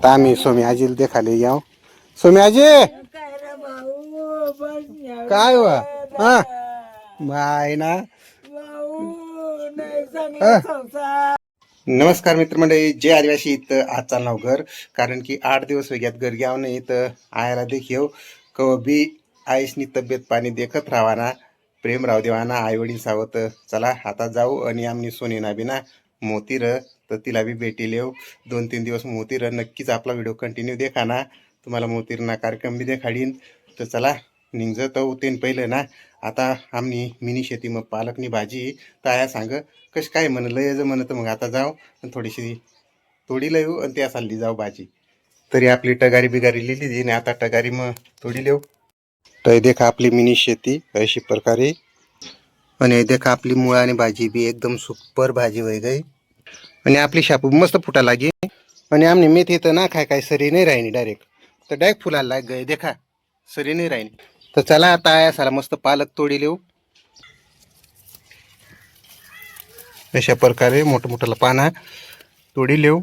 आता आम्ही सोमी आजीला देखाले याव. सोमी आजी! काय रे भाऊ बाय ना. नमस्कार मित्र हा? जे नमस्कार मित्रमंडळी जय आदिवासी इथं आज चालणार घर कारण की आठ दिवस वेग्यात घर घ्याव नाही इथं आयला देखील कव बी आईशनी तब्येत पाणी देखत राहावाना प्रेम राव देवाना आई वडील सावत चला आता जाऊ. आणि आमनी सोनीना बिना मोती मोतीर तर तिला बी भेटी लेव दोन तीन दिवस मोतीर नक्कीच आपला व्हिडिओ कंटिन्यू देखा ना तुम्हाला मोतीरना कार्यक्रम बी देखाडीन. तर चला निघज तर उतेन पहिलं ना. आता आम्ही मिनी शेती मग पालकनी भाजी ताया सांग कश काय म्हणलं याचं ज म्हणत मग आता जाऊ आणि थोडीशी तोडी येऊ आणि त्या चालली जाऊ भाजी. तरी आपली टगारी बिगारी लिहिली ती आणि आता टगारी मग तोडी लेऊ तर देखा आपली मिनी शेती अशी प्रकारे. आणि देखा आपली मुळाने भाजी बी एकदम सुपर भाजी वय गई. आणि आपली शापू मस्त फुटा लागी. आणि आमने मेथी तर ना खाय काय सरी नाही राहिनी डायरेक्ट तर डायरेक्ट फुलायला लाग गए देखा सरी नाही राहिनी तर चला आता आया साला मस्त पालक तोडी लेऊ अशा प्रकारे मोठं मोठ्याला पाना तोडी लेऊ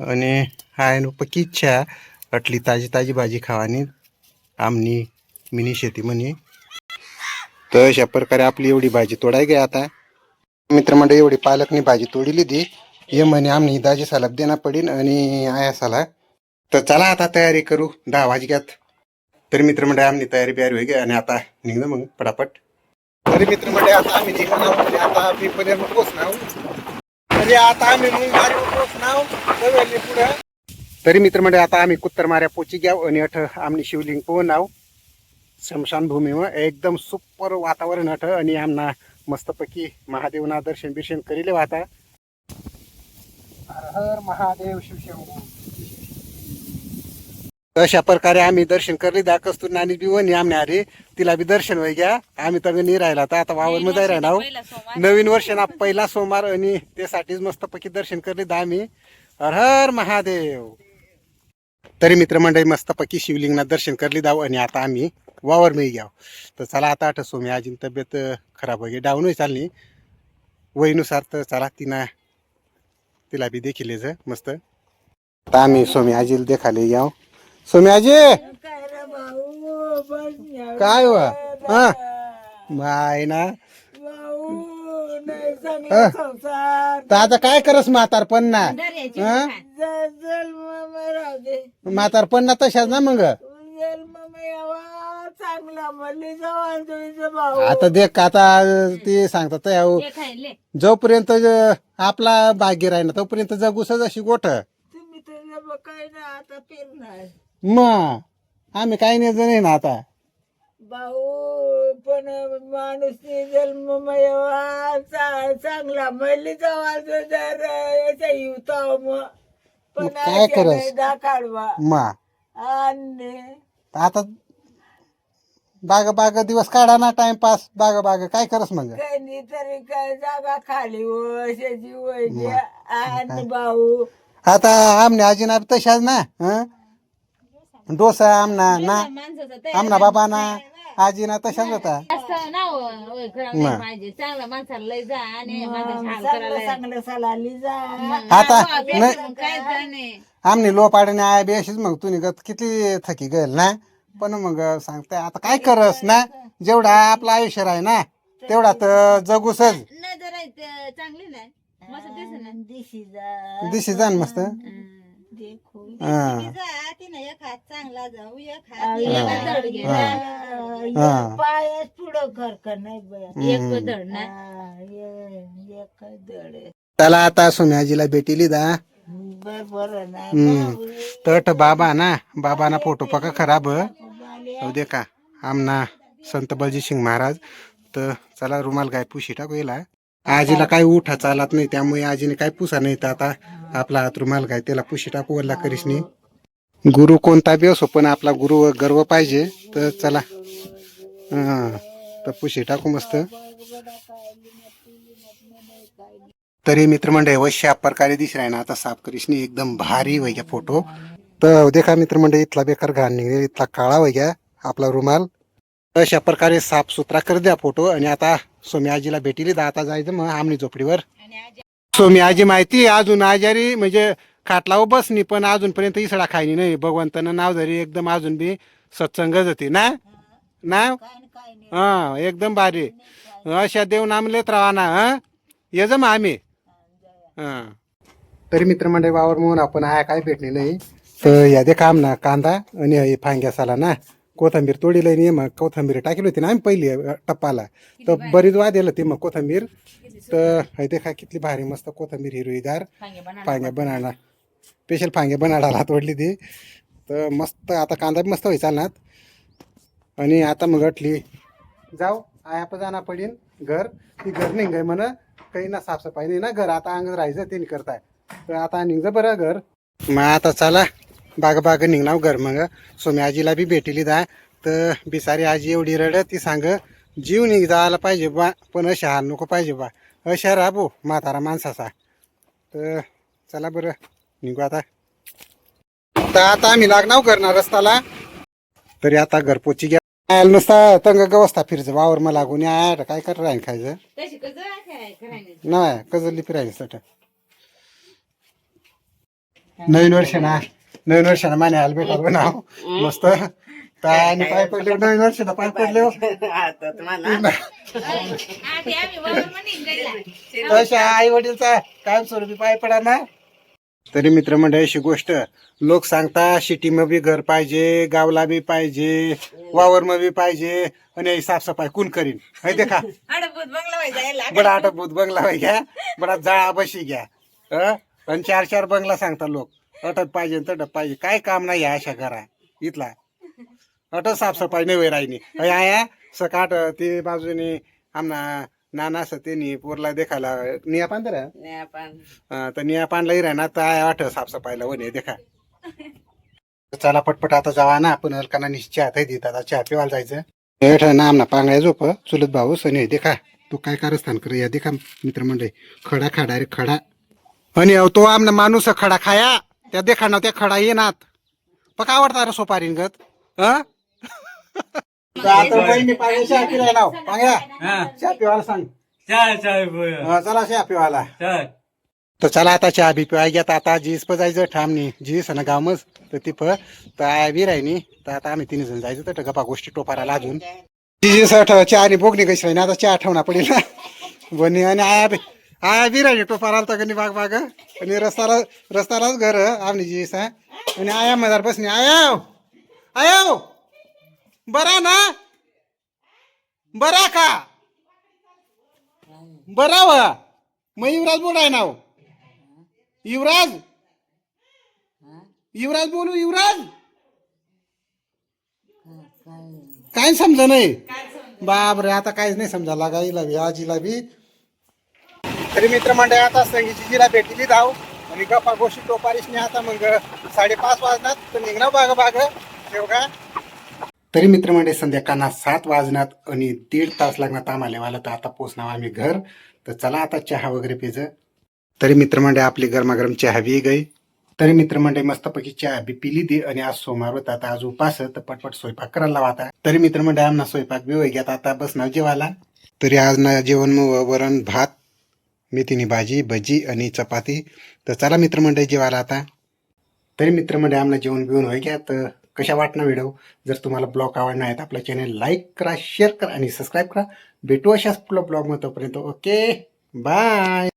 आणि हाय पक्की इच्छा अटली ताजी ताजी भाजी खावानी आमनी मिनी शेती म्हणे. तर अशा प्रकारे आपली एवढी भाजी तोडाय गे आता. मित्रमंडळ एवढी पालकनी भाजी तोडीली ती ये म्हणे आम्ही दाजी सालाब देना पडीन आणि आया साला तर चला आता तयारी करू दहा वाजग्यात. तरी मित्रमंडळ आम्ही तयारी बियारी होई आणि आता निघणं मग पटापट तरी मित्रमंडळ आता आम्ही निघणार म्हणजे आता आम्ही पर्यंत पोचणार तरी म्हणजे आता आम्ही पोचणार पुढं. तरी मित्रमंडळ आता आम्ही कुत्तर माऱ्या पोची घ्याव आणि अठ आम्ही शिवलिंग पोहणाव स्मशानभूमीवर शमशान भूमीवर एकदम सुपर वातावरण अठ आणि आमना मस्तपैकी महादेवना दर्शन बिर्शन करिले वाता हर हर महादेव शिवशंभू अशा प्रकारे आम्ही दर्शन करले. दा कस्तूर नानी बी वनी आमने अरे तिला बी दर्शन वय घ्या. आम्ही तर नाही राहिला तर आता वावर मध्ये राहणार नवीन वर्ष ना पहिला सोमवार आणि त्यासाठीच मस्तपैकी दर्शन करले दा आम्ही. हर हर महादेव. तरी मित्रमंडळी मस्तपैकी शिवलिंगना दर्शन करली दाव आणि आता आम्ही वावर मी घ्याव. तर चला आता आठ सोमी आजी तब्येत खराब होई डाऊन होई चालली. वहीनुसार तर चला तिना तिला बी देखील ज मस्त. आता आम्ही सोमी आजीला देखाले याव. सोमी आजी! काय वा? हा? माय ना. तर आता काय करस म्हातारपण ना? मग राहू दे म्हातारपण तशाच ना मग? यावा चांगला मल्ली जवान तुझं भाऊ. आता देख आता ते सांगतात अहो, जोपर्यंत ज- आपला भाग्य राहीना तोपर्यंत जगूसच अशी गोठ. तुम्ही तर काय ना आता फिरणार मग आम्ही काही नाही नाही ना आता. भाऊ पण माणूस जन्म यावा चांगला मल्ली जवान जर याचा युताव मग पण काय करस? दा काढवा. मा. आणि आता बाग बाग दिवस काढा ना टाइमपास बाग बाग काय करस मग? कधी तरी काय जागा खाली वशाची वैद्य आणि भाऊ. आता आमने आजीना तशाच ना हं? डोसा आमना ना? आमना बाबा ना आजीना तशाच होता. असं ना होय, होय, करायला नाही. पाहिजे चांगला माणसाला लय जा आणि माणसाचं हाल चांगलं करायला चांगलं सलाली जा. आता भेटलं नाही मग काय जाणे आमने लो पाडणे आय बी अशीच मग तू निघत किती थकी गेल ना? पण मग सांगते आता काय करस ना? जेवढा आपलं आयुष्य आहे ना तेवढा तर जगूसच नजर आहे ते चांगली नाही. मस्त दिसत नाही दिशी जा. दिशी जाण मस्त. देखो हा. चांगला जाऊ एक हा. पायात पुढं खरखर नाही बाया एक धड ना. हा, ये- एक दड त्याला आता सोन्याजीला भेटीली दा बर बरं ना हम्म. तट बाबा ना बाबा ना फोटो पका खराब. हो दे का. आमना संत बलजी सिंग महाराज. तर चला रुमाल गाय पुशी टाकू येला. आजीला काय उठा चालत नाही त्यामुळे आजीने काय पुसा नाही तर आता आपला हात रुमाल गाय त्याला पुशी टाकू वल्ला करीस नाही गुरु कोणता बी असो पण आपला गुरु गर्व पाहिजे तर चला. हा तर पुशी टाकू मस्त. तरी मित्रमंडळ अशा प्रकारे दिस ना आता साफ करीसनी एकदम भारी वैग्या फोटो. तर देखा मित्रमंडळ इथला बेकार घाण निघेल इथला काळा वैग्या आपला रुमाल. अशा प्रकारे साफ सुथरा कर द्या फोटो आणि आता सोमी आजीला भेटीली तर आता जायचं मग आमनी झोपडीवर. सोमी आजी माहिती अजून आजारी म्हणजे खाटलावर बसनी पण अजूनपर्यंत इसडा खायनी नाही. भगवंतानं नाव धरी एकदम अजून बी सत्संगच होती ना? ना? हा एकदम भारी. अशा देव नामलेत राहा ना हा? ये जा मग आम्ही. हा. तरी मित्रमंडळी वावर म्हणून आपण आया काय भेटले नाही. तर या दे काम ना कांदा आणि फांग्या साला ना. कोथंबीर तोडील नाही मग कोथंबीर टाकली होती ना आम्ही पहिली टप्पाला. तर बरीच वाद दिलं ती मग कोथंबीर. तर हे देखा किती भारी मस्त कोथंबीर हिरवीगार. फांग्या बनाडा स्पेशल फांग्या बनाडाला तोडली ती. तर मस्त आता कांदा बी मस्त व्हायचा ना आणि आता मग अटली जाऊ आया पण जाणार पडीन घर. ती घर निघ म्हण काही ना साफसफाई नाही ना घर. आता अंग राहायचं ते करताय. तर आता निघ बरं घर. मग आता चला. बाग बाग निघणार घर मग. सोम्या आजीला बी भेटली दा तर बिसारी आजी एवढी रडत ती सांग जीव निघ जायला पाहिजे बा पण अशा नको पाहिजे बा. अशा राबो म्हातारा माणसाचा. तर चला बरं निघू आता. तर आता आम्ही लागणार करणार रस्ताला तरी आता घरपोची घ्या. नुसता तंग गवस्था फिरचं वावर मला लागून या काय कर राहीन खायचं? नाही कजली फिरायचं नवीन वर्ष ना. नवीन वर्षाला माने आल भेटा नाव. मस्त. आणि पाय पडले नवीन वर्षाला पाय पडले हो. आधी आम्ही वावर मध्ये निघायला. तशा आई वडीलचा कायम स्वरूपी पाय पडा ना. तरी मित्रमंडळी अशी गोष्ट. लोक सांगता सिटी बी घर पाहिजे गावला बी पाहिजे वावर बी पाहिजे आणि ही साफसफाई कोण करीन? हे देखा अडभूत बंगला व्हायचा याला. बडा आटा भूत बंगला होय घ्या बडा जाळा बशी घ्या. अं? आणि चार चार बंगला सांगता लोक अटक पाहिजे तटक पाहिजे. काय काम नाही आहे अशा घरा इथला. अटक साफसफाई नाही राहिनी अय आया सकाट ते बाजूने आमना नाना असं त्यांनी पोरला देखायला निया पांढरा? हा, तर निया पांढलाही राहणार तर आया वाट साफसफाईला वने देखा. चला पटपट आता जावा ना आपण अलकाना चहा ते देत आता चहा पिवायला जायचं. हेठ ना आमना पांगळ्या झोप चुलत भाऊस आणि हे देखा. तू काय कारस्थान कर या देखा मित्रमंडळी. खडा खाडा रे खडा. आणि अहो, तो आमना माणूस खडा खाया. त्या देखा ना त्या खडा येणार पका आवडता रे सोपारीन गत? हं? पिवायला सांग. चाय चाय बोय हं, चला पिवायला. चाय तर चला आता चहा बी पिवाय घेता आता. जीस प जायचं ठामनी. जीस आणि गावमच तर ती तर आया बी राहिनी. तर आता आम्ही तिने जण जायचं. तर गप्पा गोष्टी टोपाराला अजून. जीस ठेव चहा आणि बोगणी कशी राहिनी आता चहा ठेवणार पडेल ना. बनी आणि आया बी. हा बी राहिली टोपाराला तर कधी बाग बाग. आणि रस्त्याला रस्त्यालाच घर आमनी जीस सा आणि आया मजार बसनी आया हो. आयाव हो. बरा ना? बरा का? बरा व. मग युवराज बोल आहे नाव हो. युवराज? युवराज बोलू युवराज? काय समजा नाही? बाप रे आता काहीच नाही समजा लागायला बी आजीला बी. तरी मित्रमंडळी आता संगीची जिला भेटली धाव आणि गप्पा गोष्टी टोपारीशने आता मग साडेपाच वाजणार तर निघणार बाग बाग ठेवगा तरी मित्रमंडळी संध्याकाळना सात वाजण्यात आणि दीड तास लागणार आम्हाला तर आता पोचणार आम्ही घर. तर चला आता चहा वगैरे पिजं तरी मित्रमंडळी आपली गरमागरम चहा बी गई. तरी मित्रमंडळी मस्तपैकी चहा बी पिली दी आणि आज सोमवार होता आता आज उपास तर पटपट स्वयंपाक करायला लावा आता. तरी मित्रमंडळी आम्हाला स्वयंपाक बी घेत आता बस ना जेवायला. तरी आज ना जेवण मग वरण भात मेथीनी भाजी भजी आणि चपाती. तर चला मित्रमंडळी जेवायला आता. तरी मित्रमंडळी आम्हाला जेवण बिवून होय घ्या. तर कशा वाटणार व्हिडिओ जर तुम्हाला ब्लॉग आवडणार तर आपला चॅनल लाईक करा शेअर करा आणि सबस्क्राईब करा. भेटू अशाच पुढल्या ब्लॉगमध्ये तोपर्यंत ओके बाय